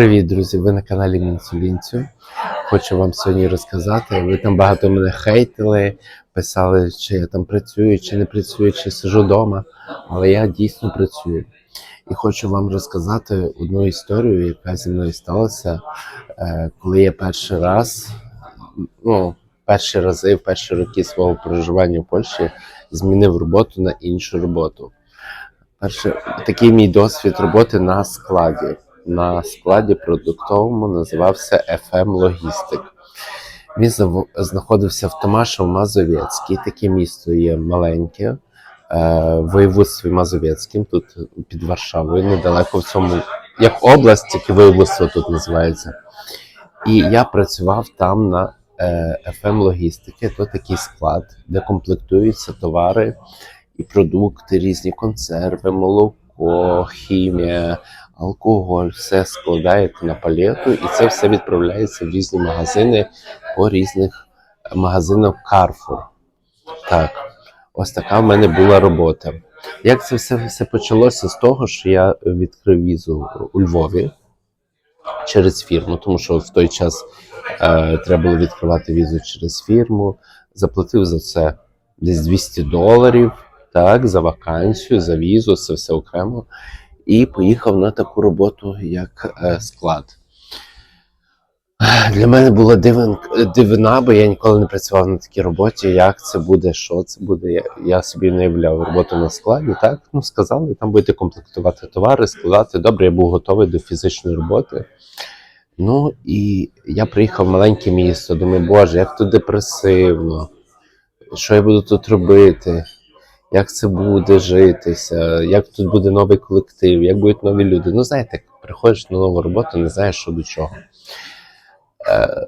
Привіт, друзі! Ви на каналі Мінсулінцю. Хочу вам сьогодні розказати. Ви там багато мене хейтили, писали, чи я там працюю, чи не працюю, чи сижу вдома. Але я дійсно працюю. І хочу вам розказати одну історію, яка зі мною сталася, е, коли я перший раз, ну, перші рази, в перші роки свого проживання в Польщі змінив роботу на іншу роботу. Перше, такий мій досвід роботи на складі. На складі продуктовому називався FM Логістик. Він знаходився в Томашово Мазовецький. Таке місто є маленьке, е, в воєводстві Мазовецьким, тут під Варшавою, недалеко в цьому, як область, тільки воєводство тут називається. І я працював там на е, FM Логістики. То такий склад, де комплектуються товари і продукти, різні консерви, молоко, хімія, алкоголь, все складаєте на палету, і це все відправляється в різні магазини по різних магазинах Carrefour. Так, ось така в мене була робота. Як це все, все почалося з того, що я відкрив візу у Львові через фірму, тому що в той час е, треба було відкривати візу через фірму. Заплатив за це десь 200 доларів, так, за вакансію, за візу, це все окремо. І поїхав на таку роботу, як е, склад. Для мене була дивина, бо я ніколи не працював на такій роботі. Як це буде, що це буде. Я, собі не уявляв роботу на складі. Так, ну сказали, там будете комплектувати товари, складати. Добре, я був готовий до фізичної роботи. Ну і я приїхав в маленьке місто. Думаю, боже, як тут депресивно. Що я буду тут робити? Як це буде житися, як тут буде новий колектив, як будуть нові люди. Ну, знаєте, приходиш на нову роботу, не знаєш, що до чого. Е,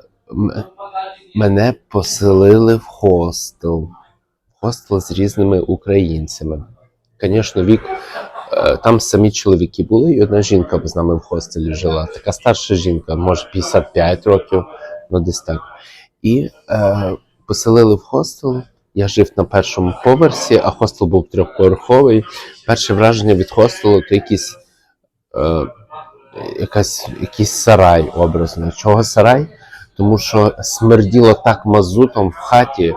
мене поселили в хостел. Хостел з різними українцями. Звісно, вік. е, Там самі чоловіки були, і одна жінка з нами в хостелі жила. Така старша жінка, може 55 років, ну десь так. І е, поселили в хостел. Я жив на першому поверсі, а хостел був трьохповерховий. Перше враження від хостелу то якийсь, е, якась, якийсь сарай образно. Чого сарай? Тому що смерділо так мазутом в хаті.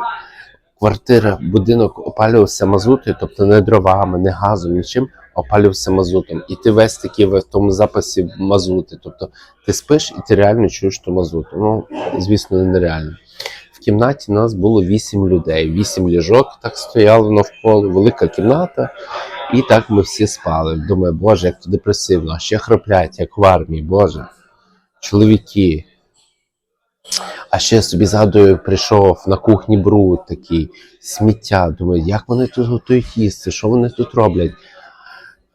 Квартира, будинок опалювався мазутою, тобто не дровами, не газом, нічим, опалювався мазутом. І ти весь такий в тому запасі мазути. Тобто ти спиш і ти реально чуєш ту мазуту. Ну, звісно, нереально. Кімнаті нас було вісім людей, вісім ліжок так стояло навколо, велика кімната, і так ми всі спали. Думаю, боже, як то депресивно, а ще храплять, як в армії, боже. Чоловіки. А ще собі згадую, прийшов на кухні бруд такий, сміття. Думаю, як вони тут готують їсти, що вони тут роблять?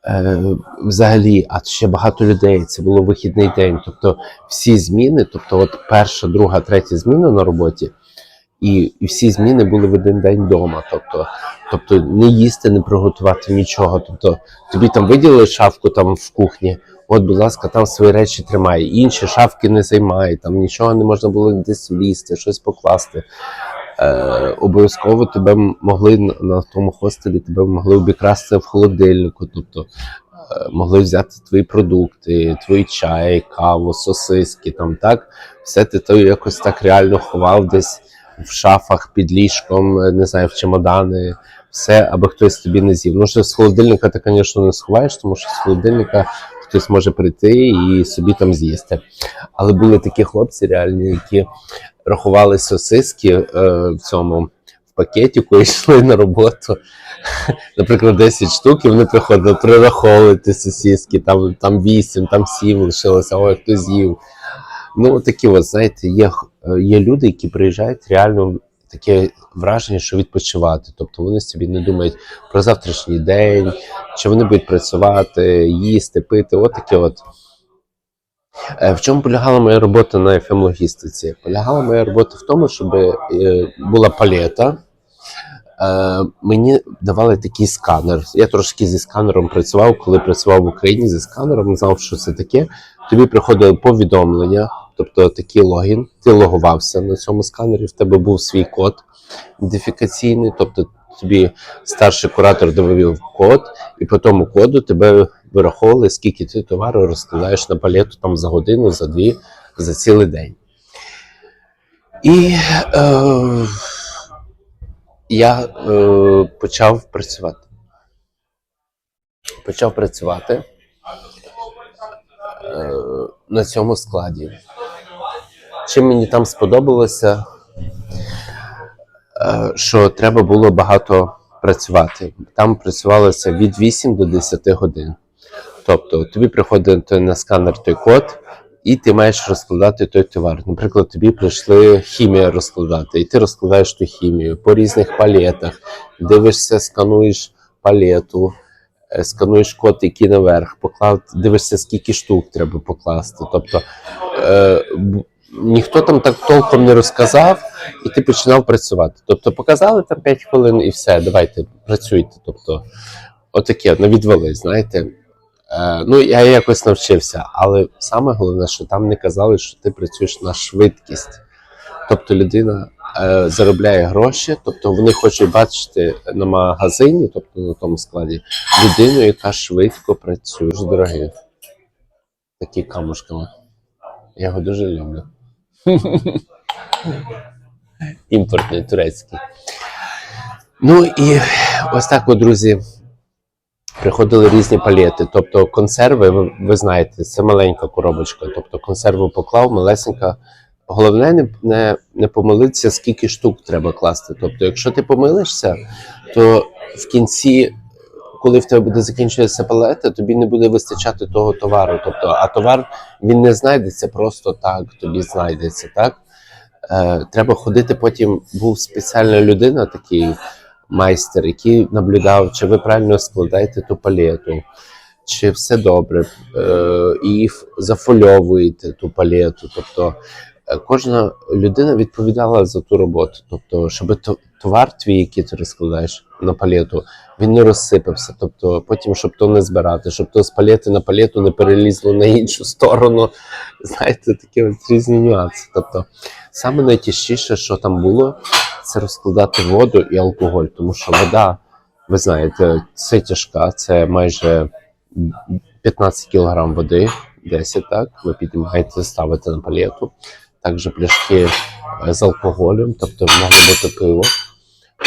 Е, взагалі, а ще багато людей. Це було вихідний день. Тобто всі зміни, тобто, от перша, друга, третя зміна на роботі, і, і всі зміни були в один день вдома. Тобто, тобто не їсти, не приготувати нічого. Тобто тобі там виділили шафку там в кухні. От, будь ласка, там свої речі тримай. Інші шафки не займай, там нічого не можна було десь влізти, щось покласти. Е, обов'язково тебе могли на, на тому хостелі, тебе могли обікрасти в холодильнику. Тобто е, могли взяти твої продукти, твій чай, каву, сосиски, там так. Все ти то якось так реально ховав десь в шафах під ліжком, е, не знаю, в чемодани, все, аби хтось тобі не з'їв. Ну, що з холодильника ти, звісно, не сховаєш, тому що з холодильника хтось може прийти і собі там з'їсти. Але були такі хлопці реальні, які рахували сосиски е, в цьому і йшли на роботу. Наприклад, 10 штук, і вони приходили прираховувати сосиски, там, там 8, там 7 лишилося, ой, хто з'їв. Ну, такі от, знаєте, є, є люди, які приїжджають реально таке враження, що відпочивати. Тобто вони собі не думають про завтрашній день, чи вони будуть працювати, їсти, пити. От таке от. Е, В чому полягала моя робота на fm логістиці? Полягала моя робота в тому, щоб е, була палета. Е, Мені давали такий сканер. Я трошки зі сканером працював, коли працював в Україні зі сканером, знав, що це таке. Тобі приходило повідомлення, тобто такий логін. Ти логувався на цьому сканері, в тебе був свій код ідентифікаційний, тобто тобі старший куратор довів код, і по тому коду тебе вираховували, скільки ти товару розкладаєш на палету там за годину, за дві, за цілий день. І е, я е, почав працювати. Почав працювати на цьому складі. Чим мені там сподобалося, е, що треба було багато працювати. Там працювалося від 8 до 10 годин. Тобто тобі приходить на сканер той код, і ти маєш розкладати той товар. Наприклад, тобі прийшли хімія розкладати, і ти розкладаєш ту хімію по різних палетах, дивишся, скануєш палету, е, скануєш код, який наверх, поклав, дивишся, скільки штук треба покласти. Тобто е, ніхто там так толком не розказав, і ти починав працювати. Тобто показали там 5 хвилин і все, давайте працюйте. Тобто, отаке, не відвели, знаєте. Е, ну, я якось навчився, але саме головне, що там не казали, що ти працюєш на швидкість. Тобто людина е, заробляє гроші, тобто вони хочуть бачити на магазині, тобто на тому складі, людину, яка швидко працює. Дуже дорогі. Такі камушками. Я його дуже люблю. Імпортний турецький. Ну і ось так, от, друзі, приходили різні палети. Тобто консерви, ви, ви знаєте, це маленька коробочка. Тобто консерву поклав, малесенька. Головне не, не, не помилитися, скільки штук треба класти. Тобто, якщо ти помилишся, то в кінці, коли в тебе буде закінчуватися палета, тобі не буде вистачати того товару. Тобто, а товар він не знайдеться просто так, тобі знайдеться, так? Е, треба ходити потім. Був спеціальна людина, такий майстер, який наблюдав, чи ви правильно складаєте ту палету, чи все добре, е, і зафольовуєте ту палету. Тобто кожна людина відповідала за ту роботу. Тобто, щоб товар твій, який ти розкладаєш на палету, він не розсипався. Тобто, потім, щоб то не збирати, щоб то з палети на палету не перелізло на іншу сторону. Знаєте, такі от різні нюанси. Тобто, саме найтяжчіше, що там було, це розкладати воду і алкоголь, тому що вода, ви знаєте, це тяжка, це майже 15 кг води, 10, так, ви піднімаєте, ставите на палету. Також пляшки е, з алкоголем, тобто могло бути пиво,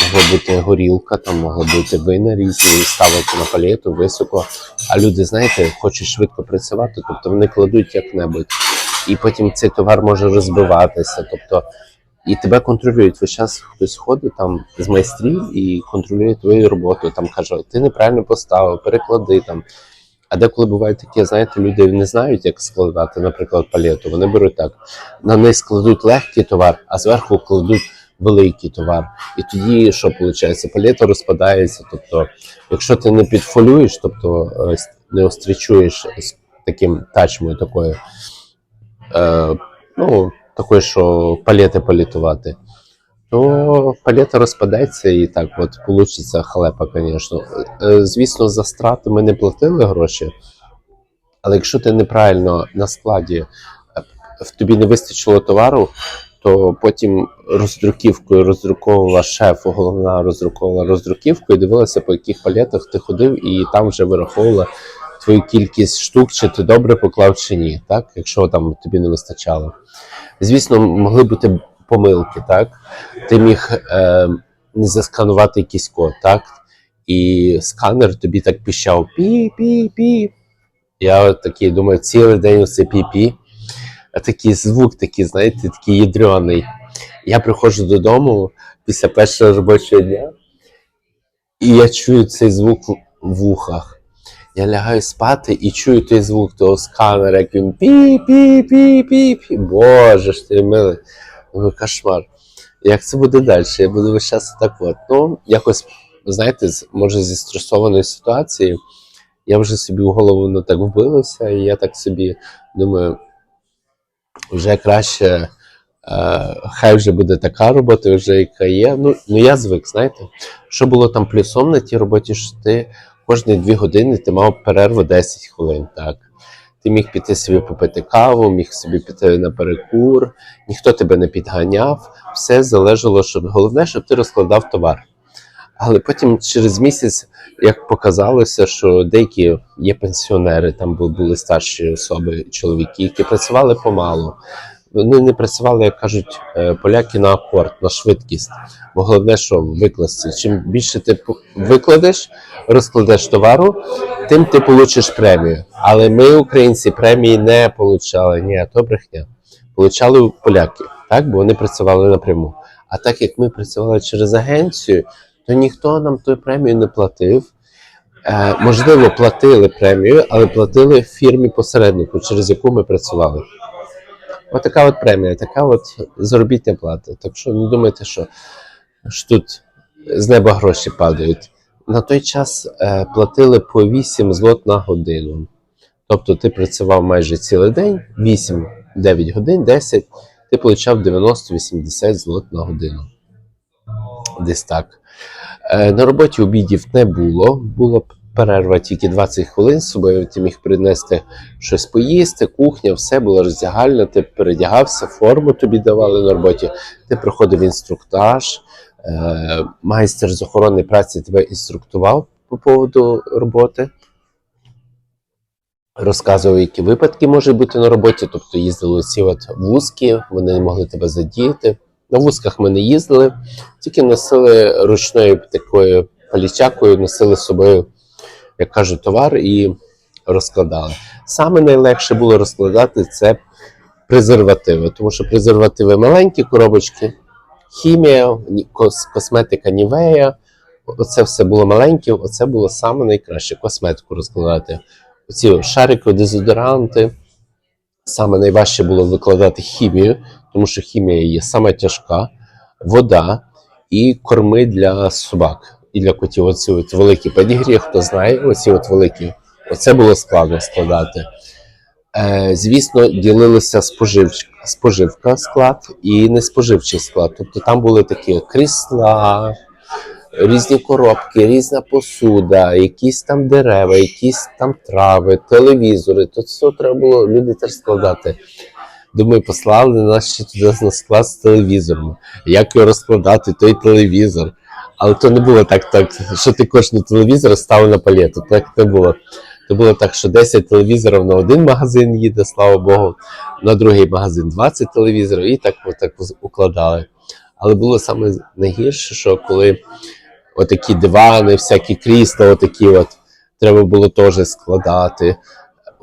могло бути горілка, там могло бути вина різні, ставити на палету високо. А люди, знаєте, хочуть швидко працювати, тобто вони кладуть як-небудь. І потім цей товар може розбиватися. Тобто і тебе контролюють. Весь час хтось ходить там з майстрів і контролює твою роботу. Там каже, ти неправильно поставив, переклади там. А деколи буває таке, знаєте, люди не знають, як складати, наприклад, палету. Вони беруть так, на неї складуть легкий товар, а зверху кладуть великий товар. І тоді що виходить? Палета розпадається. Тобто, якщо ти не підфолюєш, тобто е, не острічуєш з таким тачмою такою, е, ну, такою, що палети палітувати, то палета розпадеться і так от получиться халепа, звісно. Е, Звісно, за страти ми не платили гроші, але якщо ти неправильно на складі е, в тобі не вистачило товару, то потім роздруківкою роздруковувала шеф, головна роздруковувала роздруківку і дивилася, по яких палетах ти ходив, і там вже вираховувала твою кількість штук, чи ти добре поклав чи ні, так? якщо там тобі не вистачало. Звісно, могли бути помилки, так? Ти міг е, не засканувати якийсь код, так? І сканер тобі так піщав пі-пі-пі. Я такий думаю, цілий день оце пі-пі. Такий звук, такий, знаєте, такий ядрений. Я приходжу додому після першого робочого дня, і я чую цей звук в- вухах. Я лягаю спати і чую той звук того сканера, як він пі-пі-пі-пі-пі. Боже ж ти милий. Кошмар. Як це буде далі? Я буду весь час так от. Ну, якось, знаєте, може зі стресованої ситуації, я вже собі в голову не так вбилося, і я так собі думаю, вже краще, е, хай вже буде така робота, вже яка є. Ну, ну я звик, знаєте. Що було там плюсом на тій роботі, що ти кожні дві години ти мав перерву 10 хвилин. так. Ти міг піти собі попити каву, міг собі піти на перекур, ніхто тебе не підганяв, все залежало, щоб головне, щоб ти розкладав товар. Але потім через місяць, як показалося, що деякі є пенсіонери, там були старші особи, чоловіки, які працювали помалу. Вони не працювали, як кажуть е, поляки, на акорд, на швидкість. Бо головне, що викласти. Чим більше ти викладеш, розкладеш товару, тим ти получиш премію. Але ми, українці, премії не получали. Ні, то брехня. Получали поляки, так? бо вони працювали напряму. А так як ми працювали через агенцію, то ніхто нам ту премію не платив. Е, можливо, платили премію, але платили фірмі посереднику, через яку ми працювали. Отака от премія, така от заробітня плата. Так що не думайте, що, що тут з неба гроші падають. На той час е, платили по 8 злот на годину. Тобто ти працював майже цілий день, 8-9 годин, 10, ти получав 90-80 злот на годину. Десь так. Е, На роботі обідів не було. Була перерва тільки 20 хвилин з собою. Ти міг принести щось поїсти, кухня, все було роздягальне. Ти передягався, форму тобі давали на роботі. Ти проходив інструктаж. Е, Майстер з охорони праці тебе інструктував по поводу роботи. Розказував, які випадки можуть бути на роботі. Тобто їздили ці от вузки, вони не могли тебе задіяти. На вузках ми не їздили, тільки носили ручною такою палічакою, носили з собою, як кажуть, товар і розкладали. Саме найлегше було розкладати це презервативи, тому що презервативи маленькі коробочки, хімія, кос- косметика Нівея. Оце все було маленьке, оце було саме найкраще косметику розкладати. Оці шарики, дезодоранти. Саме найважче було викладати хімію, тому що хімія є саме тяжка, вода і корми для собак і для котів. Оці от великі педігрі, хто знає, оці от великі. Оце було складно складати. Е, звісно, ділилися споживч... споживка склад і неспоживчий склад. Тобто там були такі крісла, різні коробки, різна посуда, якісь там дерева, якісь там трави, телевізори. Тут все треба було люди теж складати. Думаю, послали нас ще туди на склад з телевізором. Як його розкладати, той телевізор. Але то не було так, так що ти кожен телевізор ставив на палету. Так не було. То було так, що 10 телевізорів на один магазин їде, слава Богу, на другий магазин 20 телевізорів, і так, отак укладали. Але було саме найгірше, що коли отакі дивани, всякі крісла, отакі от, треба було теж складати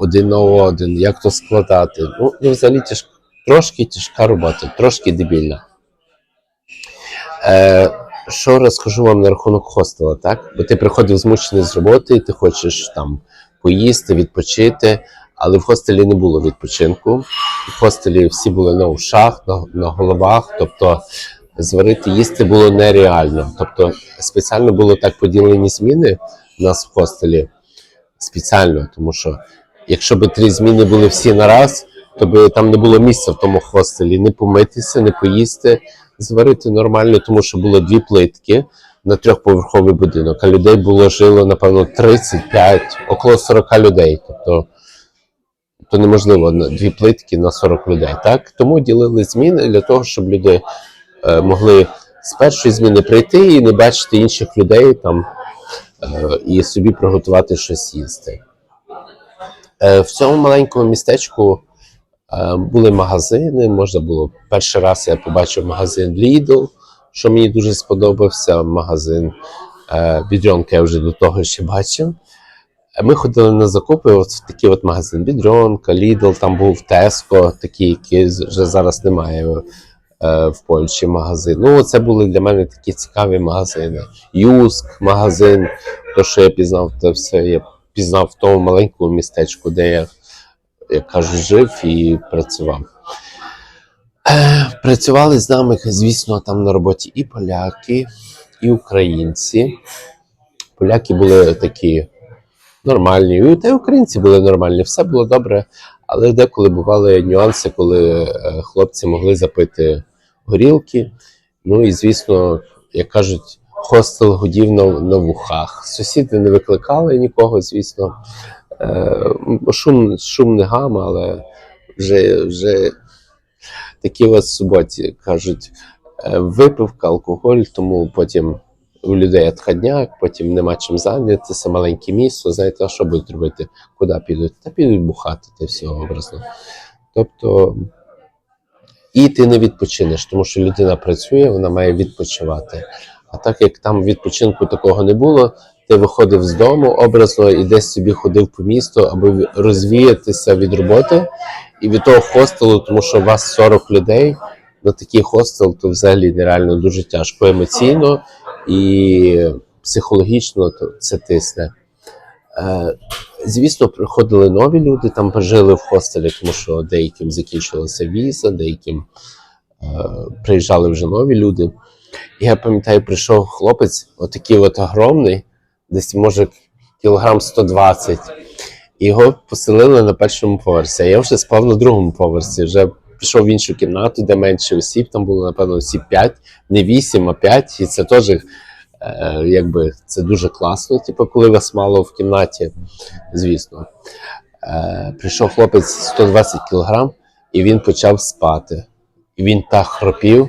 один на один, як то складати. Ну, і взагалі тяж, трошки тяжка робота, трошки дебільна. Е, що розкажу вам на рахунок хостела, так? Бо ти приходив змучений з роботи, ти хочеш там поїсти, відпочити, але в хостелі не було відпочинку. В хостелі всі були на ушах, на, на головах, тобто зварити їсти було нереально. Тобто спеціально було так поділені зміни у нас в хостелі. Спеціально, тому що якщо б три зміни були всі на раз, то би там не було місця в тому хостелі. Не помитися, не поїсти, зварити нормально, тому що було дві плитки на трьохповерховий будинок, а людей було жило, напевно, 35, около 40 людей. Тобто то неможливо дві плитки на 40 людей. Так? Тому ділили зміни для того, щоб люди е, могли з першої зміни прийти і не бачити інших людей там е, і собі приготувати щось їсти. Е, в цьому маленькому містечку були магазини. Можна було перший раз я побачив магазин Lidl, що мені дуже сподобався. Магазин е, Бідрьонка я вже до того ще бачив. Е, Ми ходили на закупи от в такий от магазин Бідрьонка, Lidl, там був Tesco, такий, який вже зараз немає е, в Польщі магазин. Ну, це були для мене такі цікаві магазини. Юск, магазин, то, що я пізнав, це все я пізнав в тому маленькому містечку, де я, як кажуть, жив і працював. Е, Працювали з нами, звісно, там на роботі і поляки, і українці. Поляки були такі нормальні, та й українці були нормальні, все було добре. Але деколи бували нюанси, коли е, хлопці могли запити горілки. Ну і звісно, як кажуть, хостел гудів на, на вухах. Сусіди не викликали нікого, звісно. Е, шум, шум не гам, але вже, вже такі от суботі кажуть, е, випивка, алкоголь, тому потім у людей отходняк, потім нема чим зайнятися, маленьке місто, знаєте, а що будуть робити? Куди підуть? Та підуть бухати, та все образно. Тобто, і ти не відпочинеш, тому що людина працює, вона має відпочивати. А так як там відпочинку такого не було, ти виходив з дому образно і десь собі ходив по місту, аби розвіятися від роботи і від того хостелу, тому що у вас 40 людей на такий хостел, то взагалі нереально дуже тяжко емоційно і психологічно то це тисне. Е, звісно, приходили нові люди, там пожили в хостелі, тому що деяким закінчилася віза, деяким е, приїжджали вже нові люди. Я пам'ятаю, прийшов хлопець, отакий от огромний, десь може кілограм 120. І його поселили на першому поверсі. А я вже спав на другому поверсі. Вже пішов в іншу кімнату, де менше осіб. Там було, напевно, осіб 5, не 8, а 5. І це теж е, якби це дуже класно. Типу, коли вас мало в кімнаті, звісно. Е, прийшов хлопець 120 кілограм, і він почав спати. І він так хропів,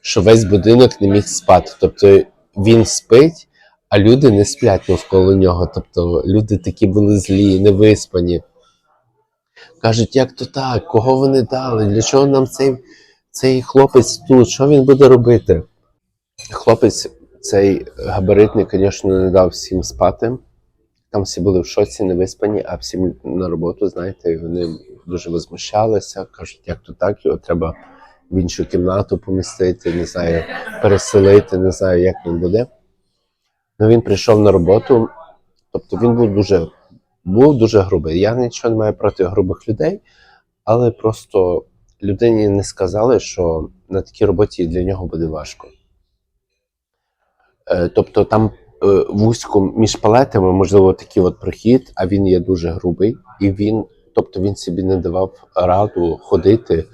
що весь будинок не міг спати. Тобто він спить, а люди не сплять навколо нього. Тобто люди такі були злі, невиспані. Кажуть, як то так? Кого вони дали? Для чого нам цей, цей хлопець тут? Що він буде робити? Хлопець цей габаритний, звісно, не дав всім спати. Там всі були в шоці, невиспані, а всі на роботу, знаєте, вони дуже возмущалися. Кажуть, як то так, його треба в іншу кімнату помістити, не знаю, переселити, не знаю, як він буде. Ну він прийшов на роботу, тобто він був дуже, був дуже грубий. Я нічого не маю проти грубих людей, але просто людині не сказали, що на такій роботі для нього буде важко. Е, Тобто там е, вузько між палетами, можливо, такий от прохід, а він є дуже грубий, і він, тобто він собі не давав раду ходити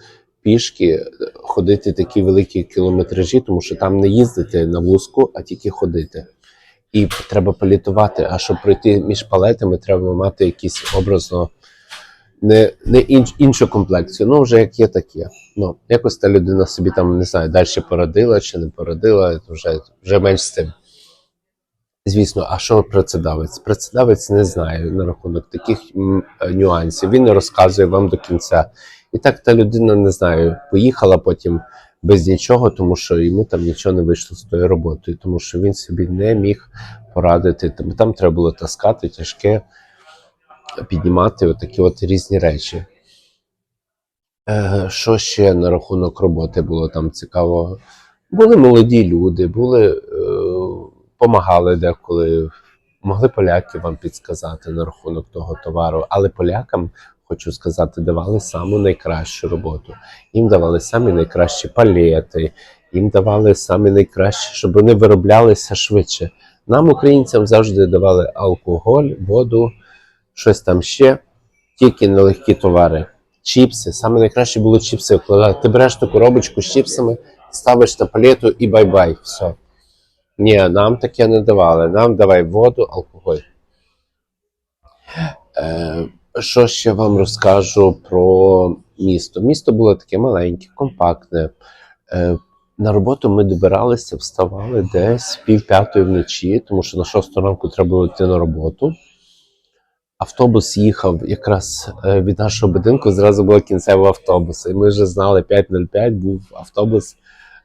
пішки, ходити такі великі кілометражі, тому що там не їздити на вузку, а тільки ходити. І треба політувати. А щоб пройти між палетами, треба мати якісь образно не, не інш, іншу комплекцію. Ну, вже як є, так є. Ну, якось та людина собі там не знаю, далі породила чи не породила, вже, вже менш з цим. Звісно, а що працедавець? Працедавець не знає на рахунок таких е, нюансів. Він не розказує вам до кінця. І так та людина не знаю, поїхала потім без нічого, тому що йому там нічого не вийшло з тою роботою, тому що він собі не міг порадити. Там, там треба було таскати тяжке, піднімати отакі от різні речі. Е, що ще на рахунок роботи було там цікаво? Були молоді люди, були, е, помагали деколи, могли поляки вам підсказати на рахунок того товару, але полякам, хочу сказати, давали саму найкращу роботу. Їм давали самі найкращі палети, їм давали самі найкращі, щоб вони вироблялися швидше. Нам, українцям, завжди давали алкоголь, воду, щось там ще, тільки нелегкі товари. Чіпси. Саме найкраще було чіпси вкладати. Ти береш ту коробочку з чіпсами, ставиш на палету і бай-бай. Все. Ні, нам таке не давали. Нам давай воду, алкоголь. Е, що ще вам розкажу про місто? Місто було таке маленьке, компактне. Е, на роботу ми добиралися, вставали десь пів п'ятої вночі, тому що на шосту ранку треба було йти на роботу. Автобус їхав якраз е, від нашого будинку, зразу було кінцевий автобус. І ми вже знали 5.05 був автобус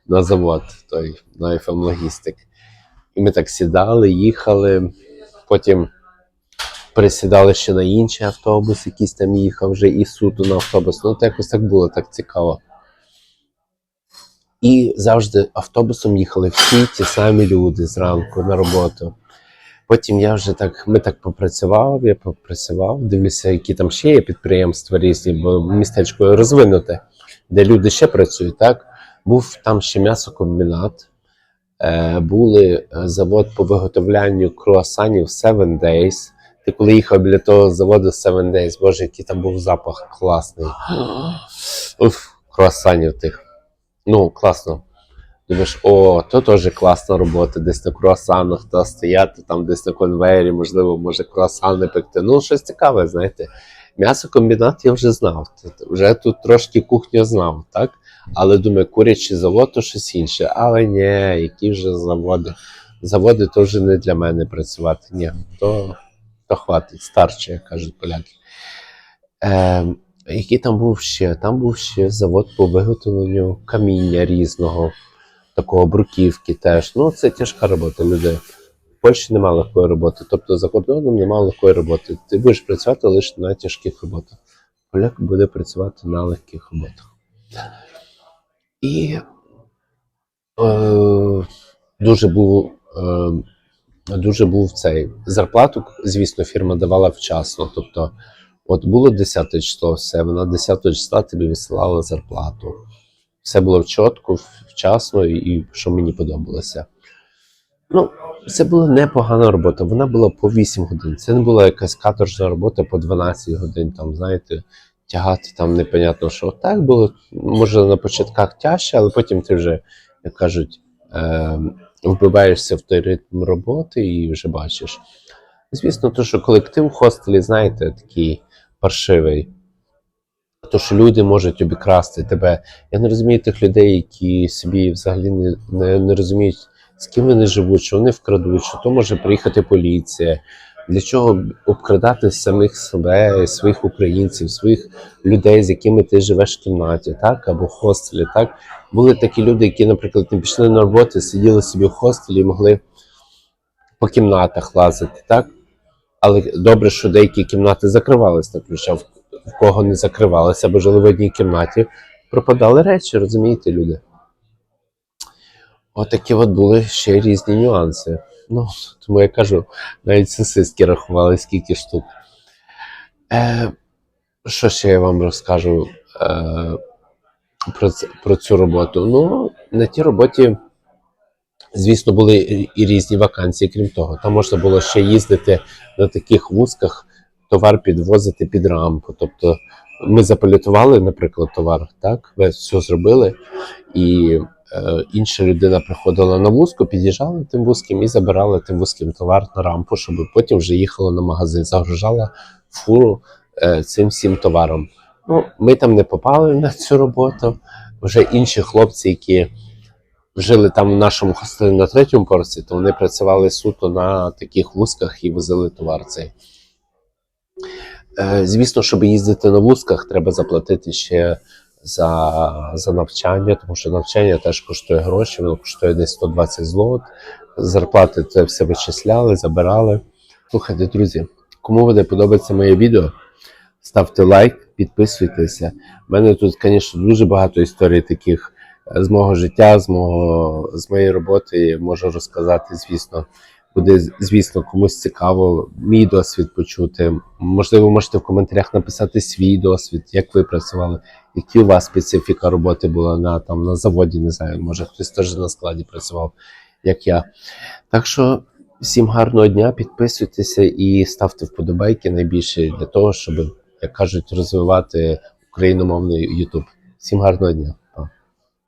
на завод, той на FM Logistic. І ми так сідали, їхали, потім пересідали ще на інший автобус, якийсь там їхав вже і суто на автобус. Ну, то якось так було, так цікаво. І завжди автобусом їхали всі ті самі люди зранку на роботу. Потім я вже так, ми так попрацював, я попрацював, дивлюся, які там ще є підприємства різні, бо містечко розвинуте, де люди ще працюють. Так? Був там ще м'ясокомбінат, е, були е, завод по виготовлянню круасанів Seven Days. Ти коли їхав біля того заводу Seven Days, боже, який там був запах класний. Уф, круасанів тих. Ну, класно. Думаєш, о, то теж класна робота, десь на круасанах та стояти, там десь на конвейері, можливо, може круасани пекти. Ну, щось цікаве, знаєте. М'ясокомбінат я вже знав. Вже тут трошки кухню знав, так? Але думаю, курячий завод то щось інше. Але ні, які вже заводи. заводи то вже не для мене працювати. Ні, то, то хватить, старше, як кажуть поляки. Е, який там був ще? Там був ще завод по виготовленню каміння різного, такого бруківки теж. Ну, це тяжка робота людей. В Польщі немає легкої роботи, тобто за кордоном немає легкої роботи. Ти будеш працювати лише на тяжких роботах. Поляк буде працювати на легких роботах. І е, дуже був. Е, Дуже був цей зарплату, звісно, фірма давала вчасно. Тобто, от було 10 число, все, вона 10 числа тобі висилала зарплату. Все було чітко, вчасно і, що мені подобалося. Ну, це була непогана робота. Вона була по 8 годин. Це не була якась каторжна робота по 12 годин, там, знаєте, тягати там непонятно що. Так було, може, на початках тяжче, але потім ти вже, як кажуть, е, вбиваєшся в той ритм роботи і вже бачиш. Звісно, то, що колектив в хостелі, знаєте, такий паршивий. То, що люди можуть обікрасти тебе. Я не розумію тих людей, які собі взагалі не, не, не розуміють, з ким вони живуть, що вони вкрадуть, що то може приїхати поліція. Для чого обкрадати самих себе, своїх українців, своїх людей, з якими ти живеш в кімнаті, так або в хостелі, так були такі люди, які, наприклад, не пішли на роботу, сиділи собі в хостелі і могли по кімнатах лазити, так? Але добре, що деякі кімнати закривалися а в кого не закривалися, або жили в одній кімнаті, пропадали речі, розумієте, люди. Отакі от були ще різні нюанси. Ну, тому я кажу, навіть сосиски рахували, скільки штук. Е, що ще я вам розкажу е, про, про цю роботу? Ну, на тій роботі, звісно, були і- різні вакансії, крім того. Там можна було ще їздити на таких вузках, товар підвозити під рампу. Тобто ми заполітували, наприклад, товар, так, ви все зробили, і інша людина приходила на вузку, під'їжджала тим вузьким і забирала тим вузьким товар на рампу, щоб потім вже їхала на магазин, загружала фуру е, цим всім товаром. Ну, ми там не попали на цю роботу. Вже інші хлопці, які жили там в нашому хостелі на третьому поверсі, то вони працювали суто на таких вузках і возили товар цей. Е, Звісно, щоб їздити на вузках, треба заплатити ще за, за навчання, тому що навчання теж коштує гроші, воно коштує десь 120 злот. Зарплати це все вичисляли, забирали. Слухайте, друзі, кому буде подобається моє відео, ставте лайк, підписуйтеся. У мене тут, звісно, дуже багато історій таких з мого життя, з, мого, з моєї роботи. Можу розказати, звісно. Буде, звісно, комусь цікаво мій досвід почути. Можливо, можете в коментарях написати свій досвід, як ви працювали, які у вас специфіка роботи була на, там, на заводі, не знаю, може хтось теж на складі працював, як я. Так що всім гарного дня, підписуйтеся і ставте вподобайки найбільше для того, щоб, як кажуть, розвивати україномовний YouTube. Всім гарного дня!